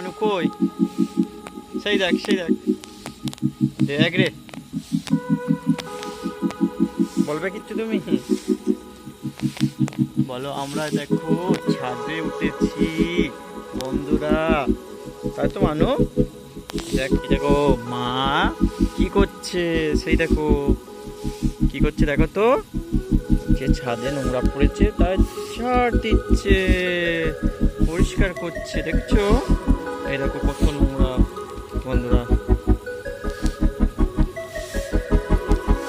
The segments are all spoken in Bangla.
মানু কই সেই দেখ সেই দেখ দেখ রে বলবে কিচ্ছু তুমি? বলো আমরা দেখো ছাদে উঠেছি। বন্ধুরা তাই তো মানু? দেখ দেখো মা কি করছে? সেই দেখো কি করছে দেখো তো? যে ছাদে নোংরা পড়েছে তাই ছাড় দিচ্ছে পরিষ্কার করছে দেখছ? দেখো কত নোংরা, বন্ধুরা।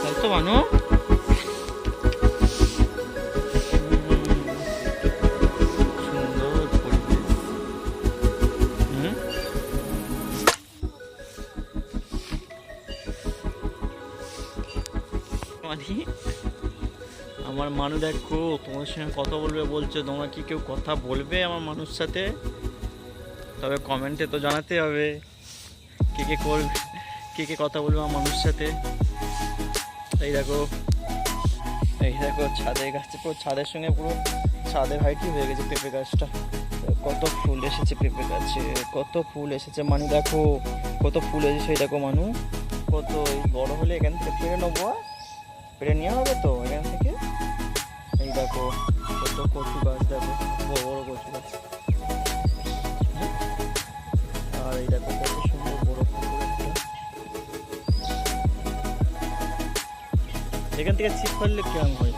তাই তো সুন্দর পরিবেশ হুম আমার মানু দেখো, তোমার সঙ্গে কথা বলবে বলছো, তোমরা কি কেউ কথা বলবে আমার মানুষ সাথে? তবে কমেন্টে তো জানাতে হবে কে কে করবে কে কে কথা বলবে আমার মানুষ সাথে। এই দেখো এই দেখো ছাদের গাছটা পুরো ছাদের সঙ্গে পুরো ছাদের হাইটই হয়ে গেছে পেঁপে গাছটা। কত ফুল এসেছে পেঁপে গাছে, কত ফুল এসেছে। মানু দেখো, কত ফুল এসেছে সেই দেখো মানু। কত বড় হলে এখান থেকে পেরে নেব? পেরে নেওয়া হবে তো এখান থেকে। এই দেখো, কত কচু গাছ দেখো, বড় বড় কচু গাছ। থেকে ছিপ ফেললে কেমন হয়?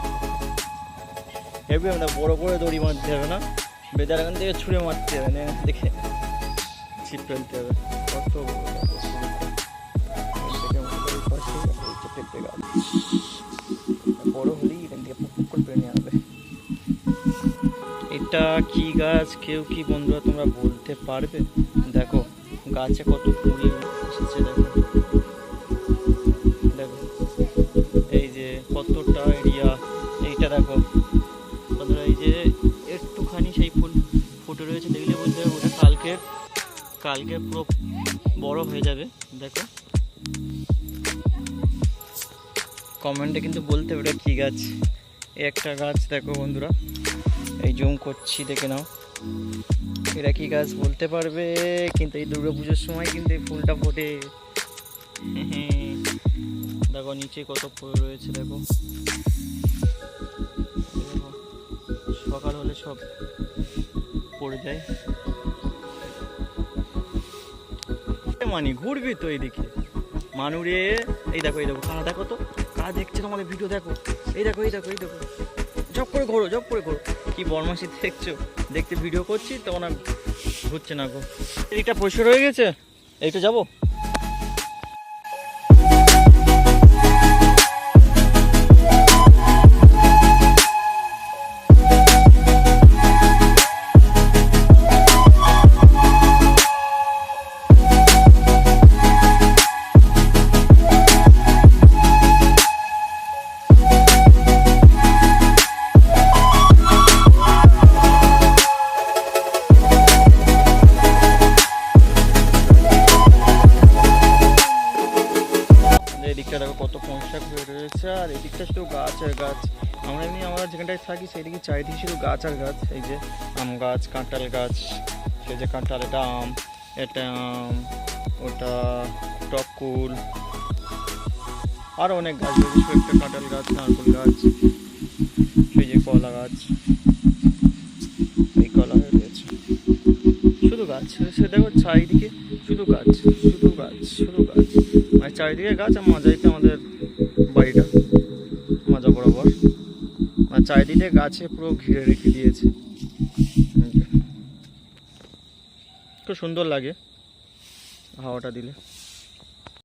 হেবি আমরা বড় করে দড়ি মারতে হবে না? বেজার এখান থেকে ছুঁড়ে মারতে হবে না থেকে ছিপ ফেলতে হবে। কত বড় দেখো দেখো হলেই এখান থেকে পুকুর করে আসবে এটা কি গাছ? কেউ কি বন্ধুরা তোমরা বলতে পারবে? দেখো, গাছে কত ফুল এসেছে দেখো দেখো। দেখো বন্ধুরা এই যে একটুখানি সেই ফুল ফুটে রয়েছে দেখলে বুঝতে হবে ওটা কালকে কালকে পুরো বড় হয়ে যাবে দেখো। কমেন্টে কিন্তু বলতে ওটা কী গাছ? একটা গাছ দেখো বন্ধুরা। এই জুম করছি দেখে নাও। এটা কি গাছ বলতে পারবে? কিন্তু এই দুর্গা পুজোর সময় কিন্তু এই ফুলটা ফোটে। দেখো নিচে কত ফুল রয়েছে দেখো, সকাল হলে সব পড়ে যায়। মানি, ঘুরবি তো এইদিকে? মানুরে এই দেখো এই দেখো, কারা দেখো তো? কারা দেখছে তোমাদের ভিডিও দেখো? এই দেখো এই দেখো এই দেখো। জব করে ঘোরো জব করে ঘোরো। কি বরমাসি দেখছ? দেখতে ভিডিও করছি, তখন আর ঘুরছে না গো। এইটা পরিষ্কার হয়ে গেছে? এইটা যাব? আর এদিকটা শুধু গাছ আর গাছ। আমরা এমনি আমরা যেখানটায় থাকি সেই দিকে চারিদিকে শুধু গাছ আর গাছ। এই যে আম গাছ, কাঁঠাল গাছ, সেই যে কাঁঠাল এটা আম এটা আম, ওটা টকুল আরও অনেক গাছ রয়েছে। একটা কাঁঠাল গাছ, নারকেল গাছ, সেই যে কলা গাছ, এই কলা রয়েছে। শুধু গাছ, সে দেখো চারিদিকে শুধু গাছ শুধু গাছ শুধু গাছ মানে চারিদিকে গাছ আর মাঝারিতে আমাদের বাড়িটা মাজা বরাবর আর চারিদিকে গাছে পুরো ঘিরে রেখে দিয়েছে। খুব সুন্দর লাগে হাওয়াটা দিলে।